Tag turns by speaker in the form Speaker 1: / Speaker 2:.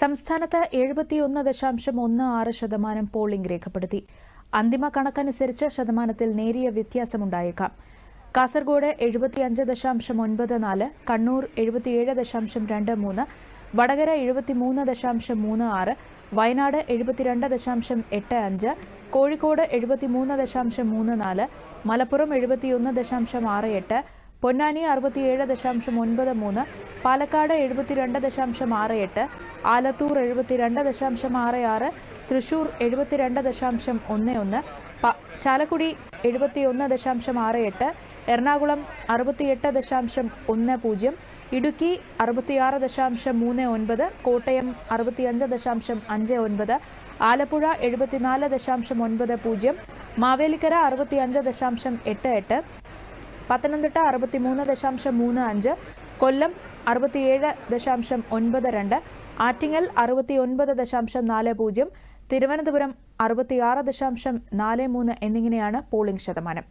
Speaker 1: സംസ്ഥാനത്ത് എഴുപത്തിയൊന്ന് ദശാംശം ഒന്ന് ആറ് ശതമാനം പോളിംഗ് രേഖപ്പെടുത്തി. അന്തിമ കണക്കനുസരിച്ച് ശതമാനത്തിൽ നേരിയ വ്യത്യാസമുണ്ടായേക്കാം. കാസർഗോഡ് എഴുപത്തിയഞ്ച് ദശാംശം ഒൻപത് നാല് കണ്ണൂർ എഴുപത്തിയേഴ് ദശാംശം രണ്ട് മൂന്ന് വടകര എഴുപത്തിമൂന്ന് ദശാംശം മൂന്ന് ആറ് വയനാട് എഴുപത്തിരണ്ട് ദശാംശം എട്ട് അഞ്ച് കോഴിക്കോട് എഴുപത്തിമൂന്ന് ദശാംശം മൂന്ന് നാല് മലപ്പുറം എഴുപത്തിയൊന്ന് ദശാംശം ആറ് എട്ട് പൊന്നാനി അറുപത്തിയേഴ് ദശാംശം ഒൻപത് മൂന്ന് പാലക്കാട് എഴുപത്തിരണ്ട് ദശാംശം ആറ് എട്ട് ആലത്തൂർ എഴുപത്തിരണ്ട് ദശാംശം ആറ് ആറ് തൃശൂർ എഴുപത്തിരണ്ട് ദശാംശം ഒന്ന് ഒന്ന് ചാലക്കുടി എഴുപത്തിയൊന്ന് ദശാംശം ആറ് എട്ട് എറണാകുളം അറുപത്തിയെട്ട് ദശാംശം ഒന്ന് പൂജ്യം ഇടുക്കി അറുപത്തിയാറ് ദശാംശം മൂന്ന് ഒൻപത് കോട്ടയം അറുപത്തിയഞ്ച് ദശാംശം അഞ്ച് ഒൻപത് ആലപ്പുഴ എഴുപത്തിനാല് ദശാംശം ഒൻപത് പൂജ്യം മാവേലിക്കര അറുപത്തിയഞ്ച് ദശാംശം എട്ട് എട്ട് പത്തനംതിട്ട അറുപത്തിമൂന്ന് ദശാംശം മൂന്ന് അഞ്ച് കൊല്ലം അറുപത്തിയേഴ് ദശാംശം ഒൻപത് രണ്ട് ആറ്റിങ്ങൽ അറുപത്തിയൊൻപത് ദശാംശം നാല് പൂജ്യം തിരുവനന്തപുരം അറുപത്തിയാറ് ദശാംശം നാല് മൂന്ന് എന്നിങ്ങനെയാണ് പോളിംഗ് ശതമാനം.